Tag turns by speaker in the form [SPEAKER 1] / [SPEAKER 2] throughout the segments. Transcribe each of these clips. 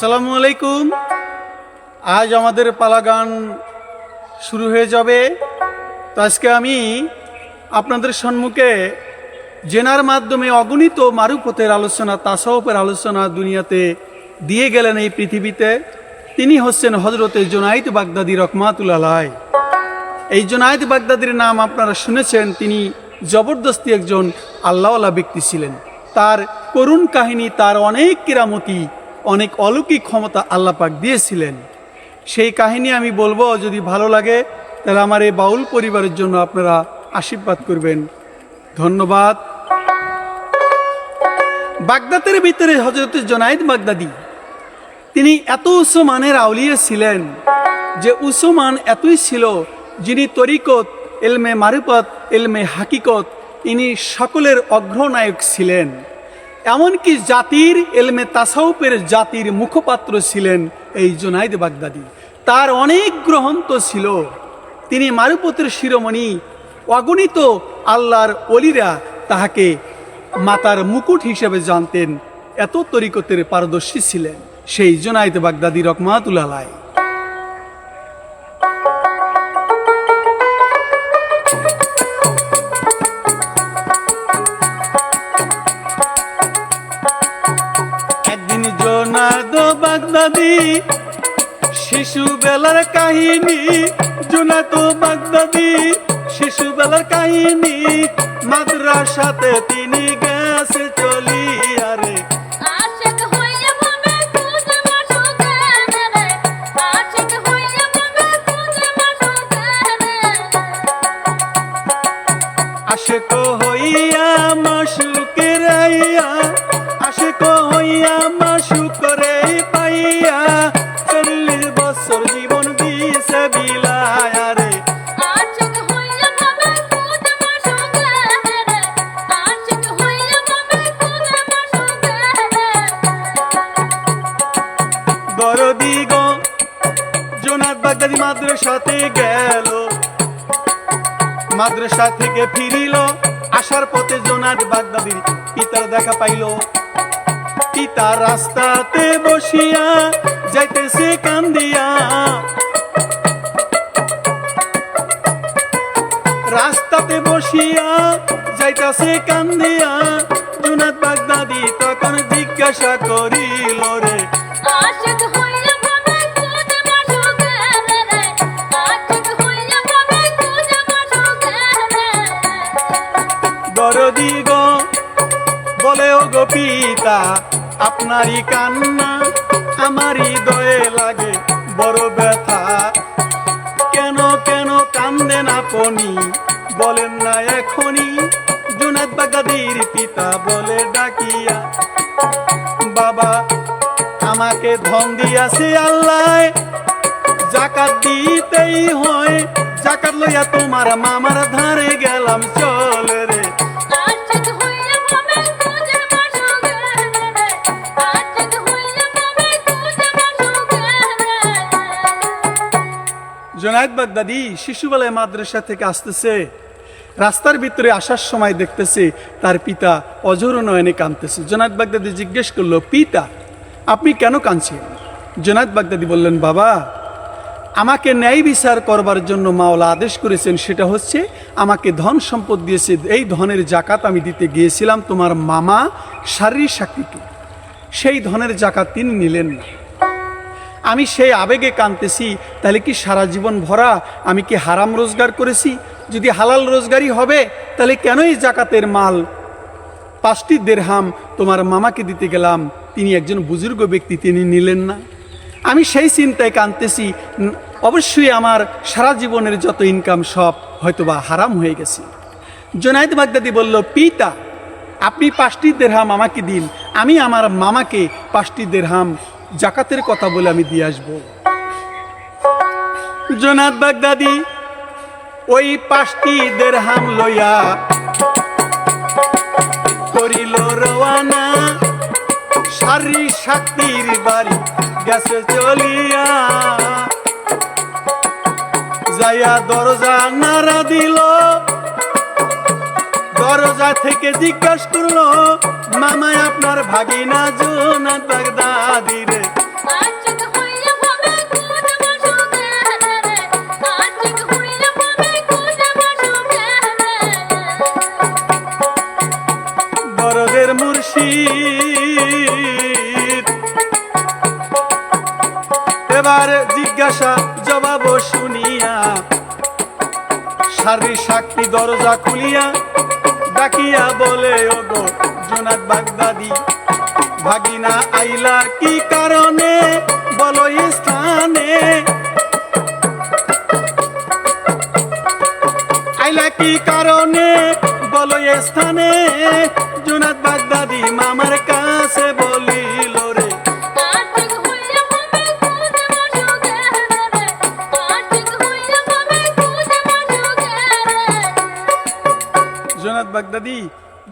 [SPEAKER 1] আসসালামু আলাইকুম। আজ আমাদের পালা গান শুরু হয়ে যাবে। তো আজকে আমি আপনাদের সম্মুখে জেনার মাধ্যমে অগণিত মারুপথের আলোচনা তাসাউপের আলোচনা দুনিয়াতে দিয়ে গেলেন এই পৃথিবীতে। তিনি হচ্ছেন হজরতে জোনাইদ বাগদাদি রকমাতুল আলাই এই জোনায়েদ বাগদাদির নাম আপনারা শুনেছেন, তিনি জবরদস্তি একজন আল্লাহওয়ালা ব্যক্তি ছিলেন। তার করুণ কাহিনী, তার অনেক কিরামতি অনেক অলৌকিক ক্ষমতা আল্লাহ পাক দিয়েছিলেন। সেই কাহিনী আমি বলব, যদি ভালো লাগে, তাহলে আমার এই বাউল পরিবারের জন্য আপনারা আশীর্বাদ করবেন। ধন্যবাদ। বাগদাদের ভিতরে হজরত জোনায়েদ বাগদাদি, তিনি এত উচ্চ মানের আউলিয়া ছিলেন যে উচ্চ মান এতই ছিল যিনি তরিকত এলমে মারুপত এলমে হাকিকত, ইনি সকলের অগ্রনায়ক ছিলেন। এমনকি জাতির এলমে তাসাউপের জাতির মুখপাত্র ছিলেন এই জোনাইদ বাগদাদি। তার অনেক গ্রন্থ ছিল। তিনি মারুপতের শিরোমণি, অগণিত আল্লাহর অলিরা তাহাকে মাতার মুকুট হিসেবে জানতেন। এত তরিকতের পারদর্শী ছিলেন সেই জোনাইদ বাগদাদি রকমাতুল জোনাদ বাগদাদি শিশু বেলার কাহিনী জুনাতো বাগদাদি শিশু বেলার কাহিনী মাদ্রাসাতে তিনি গেছে মাদ্রাসা থেকে ফিরিল। আসার পথে জোনাত বাগদাদির পিতার দেখা পাইল। পিতা রাস্তাতে বসিয়া যাইতেছে কান্দিয়া। রাস্তাতে বসিয়া যাইতাছে কান্দিয়া। জোনাত বাগদাদি তখন জিজ্ঞাসা করিল রে,
[SPEAKER 2] আশিক
[SPEAKER 1] পিতা, আপনারই কান্না আমারই দয়ে লাগে, বড় ব্যথা। কেন কেন কান্দেন আপনি? বলেন না এখনই জুনাদ বাগাদির পিতা বলে ডাকিয়া। বাবা, আমাকে ধন দিয়াছে আল্লাহ, জাকাত দিতেই হয়। জাকাত লইয়া তোমার মামার ধারে গেলাম, চল রে। জোনায়েদ বাগদাদি শিশুবেলায় মাদ্রাসা থেকে আসতেছে। রাস্তার ভিতরে আসার সময় দেখতেছে তার পিতা অজর নয়নে কাঁদতেছে। জোনায়েদ বাগদাদি জিজ্ঞেস করল, পিতা, আপনি কেন কাঁদছেন? জোনায়েদ বাগদাদি বললেন, বাবা, আমাকে ন্যায় বিচার করবার জন্য মাওলা আদেশ করেছেন। সেটা হচ্ছে আমাকে ধন সম্পদ দিয়েছে। এই ধনের জাকাত আমি দিতে গিয়েছিলাম। তোমার মামা শারীরিক সাক্ষীকে সেই ধনের জাকাত তিনি নিলেন না। আমি সেই আবেগে কাঁদতেছি, তাহলে কি সারা জীবন ভরা আমি কি হারাম রোজগার করেছি? যদি হালাল রোজগারই হবে, তাহলে কেনই জাকাতের মাল? পাঁচটি দেড়হাম তোমার মামাকে দিতে গেলাম, তিনি একজন বুজুর্গ ব্যক্তি, তিনি নিলেন না। আমি সেই চিন্তায় কাঁদতেছি অবশ্যই আমার সারা জীবনের যত ইনকাম সব হয়তোবা হারাম হয়ে গেছে। জোনায়েদ বাগদাদি বলল, পিতা, আপনি পাঁচটি দেড়হাম আমাকে দিন, আমি আমার মামাকে পাঁচটি দেড়হাম জাকাতের কথা বলে আমি দিয়ে আসব। জোনাদ বাগদাদি, ওই পাঁচটি দেড়হাম লইয়া করিল রওয়ানা। সারি শক্তির বাড়ি গেছে চলিয়া। যাইয়া দরজা নাড়া দিল, দরজা থেকে জিজ্ঞাসা করল মামাই আপনার ভাগিনা জোনাত বাগদাদি রে। বড়দের মুর্শিদ। এবার জিজ্ঞাসা জবাব শুনিয়া সারি সাক্ষী দরজা খুলিয়া ডাকিয়া বলে ওগো জোনাত বাগদাদি। ভাগিনা আইলা কি কারণে? বলো স্থানে। আইলা কি কারণে? বলো স্থানে। জুনাত বাগদাদি মামার কাছে বলিল রে
[SPEAKER 2] বলে রে?
[SPEAKER 1] জুনাত বাগদাদি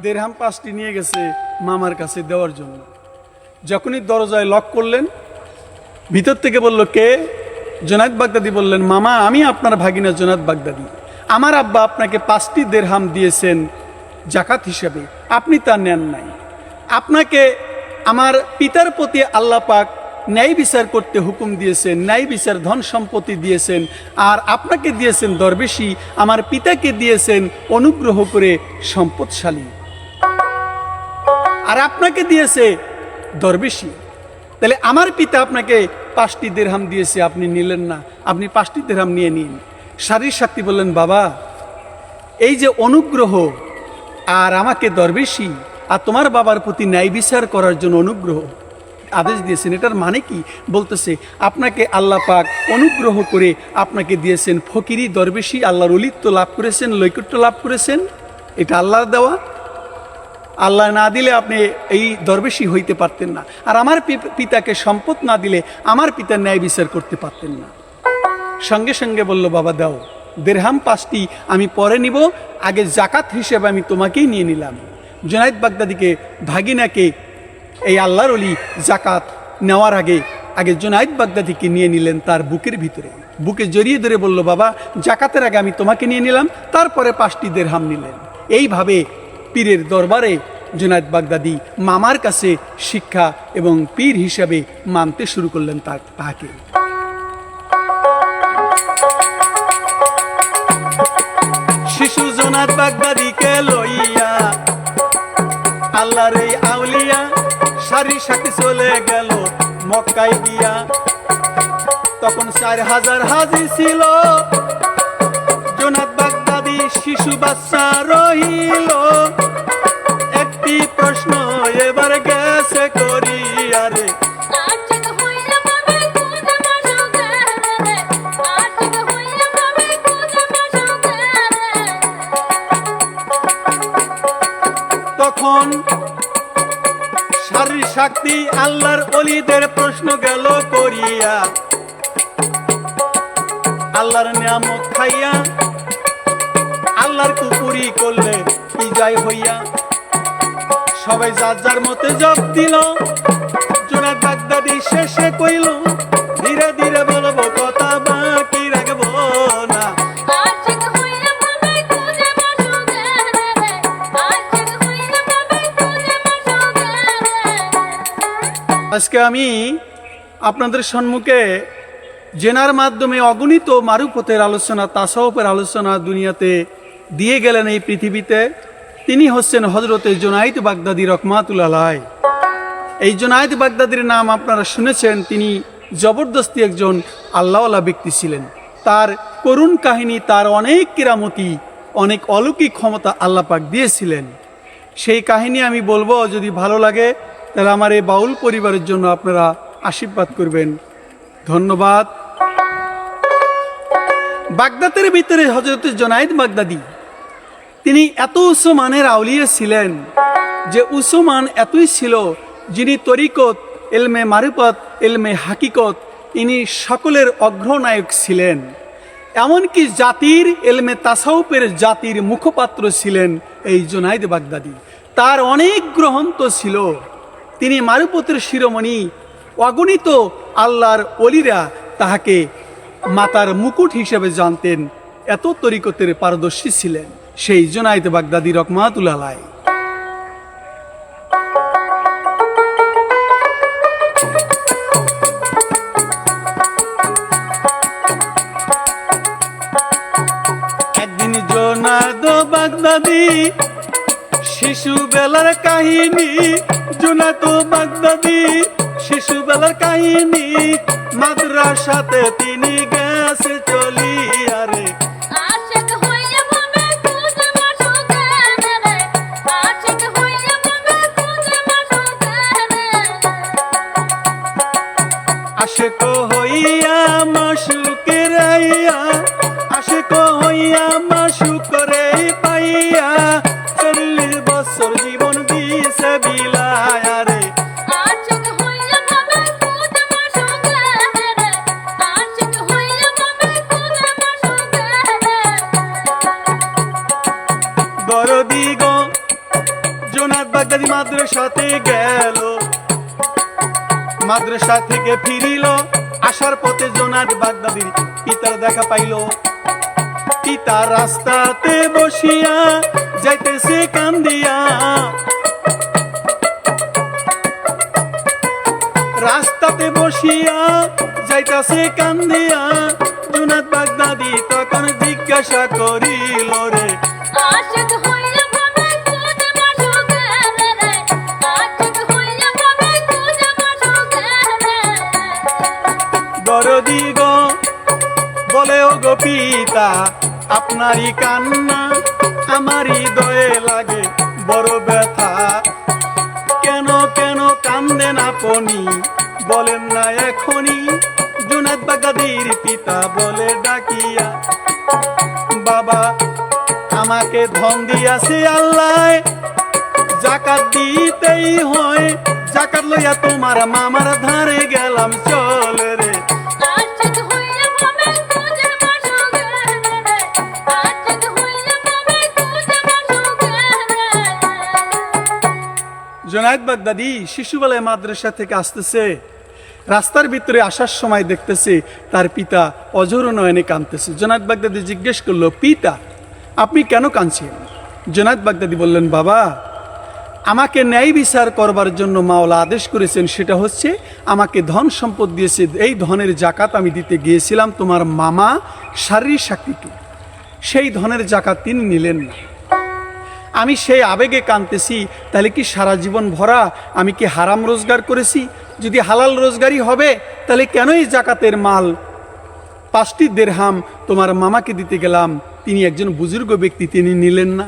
[SPEAKER 1] দেড়হাম পাঁচটি নিয়ে গেছে মামার কাছে দেওয়ার জন্য। যখনই দরজায় লক করলেন, ভিতর থেকে বলল, কে? জোনাদ বাগদাদি বললেন, মামা, আমি আপনার ভাগিনা জোনাদ বাগদাদি। আমার আব্বা আপনাকে পাঁচটি দেড়হাম দিয়েছেন জাকাত হিসেবে। আপনি তা নেন নাই। আপনাকে আমার পিতার প্রতি আল্লাহ পাক ন্যায় বিচার করতে হুকুম দিয়েছেন, ন্যায় বিচার, ধন সম্পত্তি দিয়েছেন, আর আপনাকে দিয়েছেন দরবেশি, আমার পিতাকে দিয়েছেন অনুগ্রহ করে সম্পদশালী। আর আপনাকে দিয়েছে দরবেশি। তাহলে আমার পিতা আপনাকে পাঁচটি দেড়হাম দিয়েছে, আপনি নিলেন না, আপনি পাঁচটি দেড়হাম নিয়ে নিন। শারীর শক্তি বললেন, বাবা, এই যে অনুগ্রহ আর আমাকে দরবেশি আর তোমার বাবার প্রতি ন্যায় বিচার করার জন্য অনুগ্রহ, আদেশ দিয়েছেন, এটার মানে কি? বলতেছে, আপনাকে আল্লাহ পাক অনুগ্রহ করে আপনাকে দিয়েছেন ফকিরি দরবেশি, আল্লাহর অলিত্ব লাভ করেছেন লৈকট্য লাভ করেছেন, এটা আল্লাহর দেওয়া আল্লাহ না দিলে আপনি এই দরবেশি হইতে পারতেন না। আর আমার পিতাকে সম্পদ না দিলে আমার পিতা ন্যায় বিচার করতে পারতেন না। সঙ্গে সঙ্গে বলল, বাবা, দাও, দেড়হাম পাঁচটি আমি পরে নিব, আগে জাকাত হিসেবে আমি তোমাকেই নিয়ে নিলাম। জুনাইদ বাগদাদিকে, ভাগিনাকে, এই আল্লাহর অলি জাকাত নেওয়ার আগে আগে জুনাইদ বাগদাদিকে নিয়ে নিলেন তার বুকের ভিতরে। বুকে জড়িয়ে ধরে বলল, বাবা, জাকাতের আগে আমি তোমাকে নিয়ে নিলাম, তারপরে পাঁচটি দেড়হাম নিলেন। এইভাবে পীরের দরবারে জুনাইদ বাগদাদি মামার কাছে শিক্ষা এবং পীর হিসাবে মানতে শুরু করলেন তার তাকে শিশু জোনাত বাগদাদিকে লইয়া আল্লাহর এই আউলিয়া সারি সাথে চলে গেল মক্কায় গিয়া। তখন চার হাজার হাজি ছিল। বাগদাদি শিশু বাচ্চা রহিল। একটি প্রশ্ন এবার গেছে করিয়া রে।
[SPEAKER 2] আশিক হইয়া বলে খুঁজে বসো কেনে রে? আশিক হইয়া বলে খুঁজে বসো কেনে
[SPEAKER 1] তখন শারীর শক্তি আল্লাহর অলিদের প্রশ্ন গেল করিয়া। আল্লাহর নিয়ামত খাইয়া আল্লাহর কুপুরি করলে কি যায় হইয়া। সবাই যার যার মতে জব দিল জোনাদ বাগদাদি শেষে কইল ধীরে ধীরে বলব কথা বাকি রাখব না। আজকে আমি আপনাদের সম্মুখে জেনার মাধ্যমে অগণিত মারুপথের আলোচনা তাসাউপের আলোচনা দুনিয়াতে দিয়ে গেলেন এই পৃথিবীতে। তিনি হচ্ছেন হজরতে জোনাইদ বাগদাদি রহমাতুল আলাই। এই জোনাইদ বাগদাদির নাম আপনারা শুনেছেন, তিনি জবরদস্তি একজন আল্লাহওয়ালা ব্যক্তি ছিলেন। তার করুণ কাহিনী, তার অনেক কিরামতি, অনেক অলৌকিক ক্ষমতা আল্লাহ পাক দিয়েছিলেন। সেই কাহিনী আমি বলব, যদি ভালো লাগে, তাহলে আমার এই বাউল পরিবারের জন্য আপনারা আশীর্বাদ করবেন। ধন্যবাদ। বাগদাদের ভিতরে হজরত জনাইদ বাগদাদি তিনি এত উচ্চ মানের আউলিয়া ছিলেন যে উচ্চ মান এতই ছিল যিনি তরিকত এলমে মারুপত এলমে হাকিকত, ইনি সকলের অগ্রনায়ক ছিলেন। এমনকি জাতির এলমে তাসাউপের জাতির মুখপাত্র ছিলেন এই জোনাইদ বাগদাদি। তার অনেক গ্রন্থ ছিল। তিনি মারুপতের শিরোমণি, অগণিত আল্লাহর অলিরা তাহাকে মাতার মুকুট হিসেবে জানতেন। এত তরিকতের পারদর্শী ছিলেন। সেই জোনাইতে বাগদাদি রকমাতুলালায় একদিন জোনাদ শিশু শিশুবেলার কাহিনী জোনাতো বাগদাদি শিশুবেলার কাহিনী, মাদ্রাসাতে তিনি গেছে মাদ্রাসাতে গেল। মাদ্রাসা থেকে ফিরিল। আসার পথে জোনাত বাগদাদির পিতার দেখা পাইল। পিতা রাস্তাতে বসিয়া যাইতেছে কান্দিয়া। রাস্তাতে বসিয়া যাইতাছে কান্দিয়া। জোনাত বাগদাদি তখন জিজ্ঞাসা করিল রে,
[SPEAKER 2] আশিক হইয়া
[SPEAKER 1] গো পিতা, আপনারই কান্না আমারই দয়ে লাগে, বড় ব্যথা। কেন কেন কান্দেন আপনি? বলেন না এখনই। জুনাদ বাগাদির পিতা বলে ডাকিয়া, বাবা, আমাকে ধন দিয়াছে আল্লাহ। জাকাত দিতেই হয়, জাকাত লইয়া তোমার মামার ধারে গেলাম চল রে। জোনায়দ বাগদাদি শিশুবেলায় মাদ্রাসা থেকে আসতেছে। রাস্তার ভিতরে আসার সময় দেখতেছে তার পিতা অজর নয়নে কাঁদতেছে। জোনায়দ বাগদাদি জিজ্ঞেস করল, পিতা, আপনি কেন কাঁদছেন? জোনায়দ বাগদাদি বললেন, বাবা, আমাকে ন্যায় বিচার করবার জন্য মাওলা আদেশ করেছেন, সেটা হচ্ছে আমাকে ধন সম্পদ দিয়েছে। এই ধনের জাকাত আমি দিতে গিয়েছিলাম তোমার মামা শারীরিক সাক্ষীকে সেই ধনের জাকাত তিনি নিলেন না। আমি সেই আবেগে কাঁদতেছি, তাহলে কি সারা জীবন ভরা আমি কি হারাম রোজগার করেছি? যদি হালাল রোজগারই হবে, তাহলে কেনই জাকাতের মাল? পাঁচটি দেড়হাম তোমার মামাকে দিতে গেলাম, তিনি একজন বুজুর্গ ব্যক্তি, তিনি নিলেন না।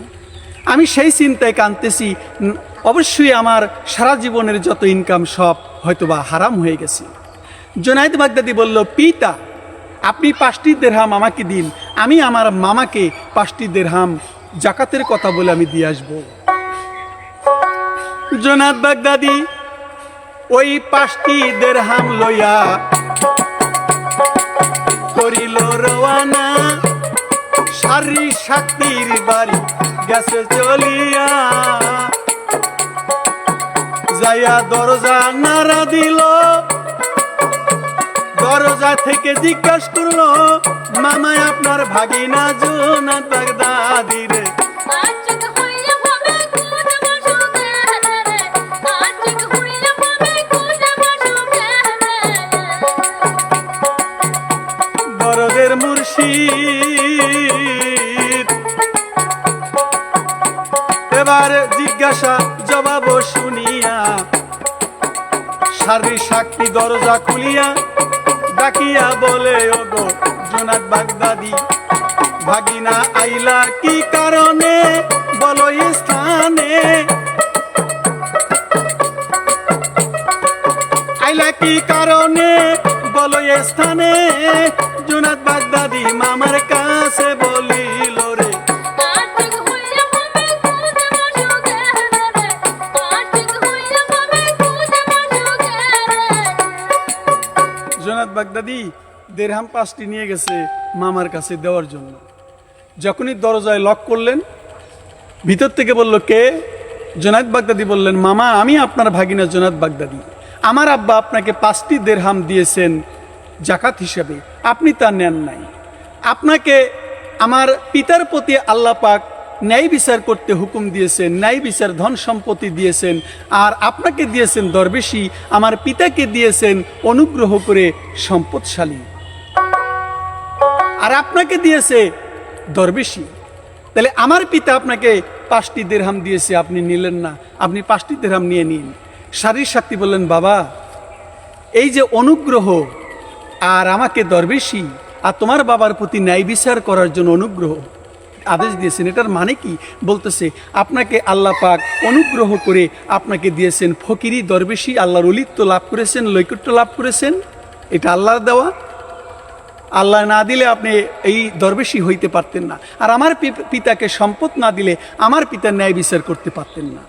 [SPEAKER 1] আমি সেই চিন্তায় কাঁদতেছি অবশ্যই আমার সারা জীবনের যত ইনকাম সব হয়তোবা হারাম হয়ে গেছে। জোনায়েদ বাগদাদি বলল, পিতা, আপনি পাঁচটি দেড়হাম আমাকে দিন, আমি আমার মামাকে পাঁচটি দেড়হাম জাকাতের কথা বলে আমি দিয়ে আসব। জোনাদ বাগদাদি, ওই পাঁচটি দেড়হাম লইয়া করিল রওয়ানা। সারি শক্তির বাড়ি গেছে চলিয়া। যাইয়া দরজা নাড়া দিল। দরজা থেকে জিজ্ঞাসা করল মামায় আপনার ভাগিনা জোনাদ বাগদাদি রে মুর্শিদ। এবার জিজ্ঞাসা জবাব শুনিয়া সারি সাক্ষী দরজা খুলিয়া ডাকিয়া বলে, ওগো জোনাক বাগদাদি, ভাগিনা আইলা কি কারণে? বলো স্থানে। আইলা কি কারণে? বলো স্থানে। জোনাক বাগদাদি মামার কাছে বলিল জোনাত দেড়হাম পাঁচটি নিয়ে গেছে মামার কাছে দেওয়ার জন্য। যখনই দরজায় লক করলেন, ভিতর থেকে বলল, কে? জোনাত বাগদাদি বললেন, মামা, আমি আপনার ভাগিনা জোনাত বাগদাদি। আমার আব্বা আপনাকে পাঁচটি দেড়হাম দিয়েছেন জাকাত হিসাবে। আপনি তা নেন নাই। আপনাকে আমার পিতার প্রতি আল্লাহ পাক ন্যায় বিচার করতে হুকুম দিয়েছেন, ন্যায় বিচার ধন সম্পত্তি দিয়েছেন, আর আপনাকে দিয়েছেন দরবেশি, আমার পিতাকে দিয়েছেন অনুগ্রহ করে সম্পদশালী। আর আপনাকে দিয়েছে দরবেশি। তাহলে আমার পিতা আপনাকে পাঁচটি দেড়হাম দিয়েছে, আপনি নিলেন না, আপনি পাঁচটি দেড়হাম নিয়ে নিন। শারীর শক্তি বললেন, বাবা, এই যে অনুগ্রহ আর আমাকে দরবেশি আর তোমার বাবার প্রতি ন্যায় বিচার করার জন্য অনুগ্রহ আদেশ দিয়েছেন, এটার মানে কি? বলতেছে, আপনাকে আল্লাহ পাক অনুগ্রহ করে আপনাকে দিয়েছেন ফকিরি, দরবেশি, আল্লাহর অলিত্ব লাভ করেছেন লৈকট্য লাভ করেছেন। এটা আল্লাহর দেওয়া। আল্লাহ না দিলে আপনি এই দরবেশি হইতে পারতেন না। আর আমার পিতাকে সম্পদ না দিলে আমার পিতার ন্যায় বিচার করতে পারতেন না।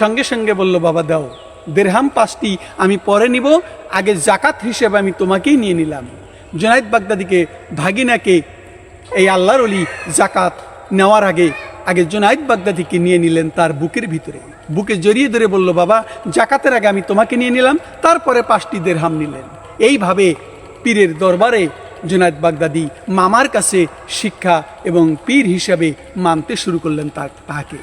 [SPEAKER 1] সঙ্গে সঙ্গে বলল, বাবা, দাও, দেড়হাম পাঁচটি আমি পরে নিব, আগে জাকাত হিসেবে আমি তোমাকেই নিয়ে নিলাম। জুনাইদ বাগদাদিকে, ভাগিনাকে এই আল্লাহর অলি জাকাত নেওয়ার আগে আগে জুনাইদ বাগদাদিকে নিয়ে নিলেন তার বুকের ভিতরে। বুকে জড়িয়ে ধরে বলল, বাবা, জাকাতের আগে আমি তোমাকে নিয়ে নিলাম, তারপরে পাঁচটি দেড়হাম নিলেন। এইভাবে পীরের দরবারে জুনাইদ বাগদাদি মামার কাছে শিক্ষা এবং পীর হিসাবে মানতে শুরু করলেন তার তাকে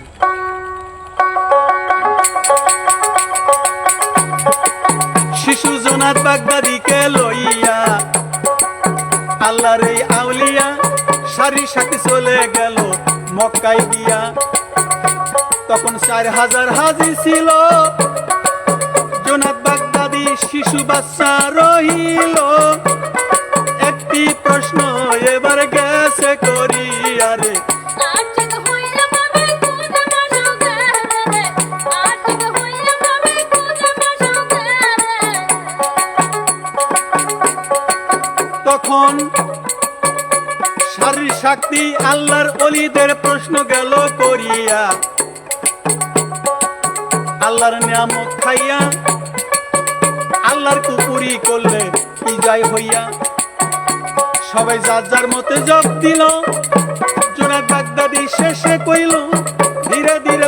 [SPEAKER 1] শিশু জোনাত বাগদাদিকে লইয়া আল্লাহর এই সারি সাথে চলে গেল মক্কায় গিয়া। তখন চার হাজার হাজি ছিল। জোনাত বাগদাদি শিশু বাচ্চা রহিল। একটি প্রশ্ন এবার গেছে করিয়া রে।
[SPEAKER 2] আশিক
[SPEAKER 1] শক্তি আল্লাহর অলিদের প্রশ্ন গেল করিয়া। আল্লাহর খাইয়া, আল্লাহর কুপুরি করলে বিজয় হইয়া। সবাই যার যার মতে জব দিল জোনাদ বাগদাদি শেষে কইল, ধীরে ধীরে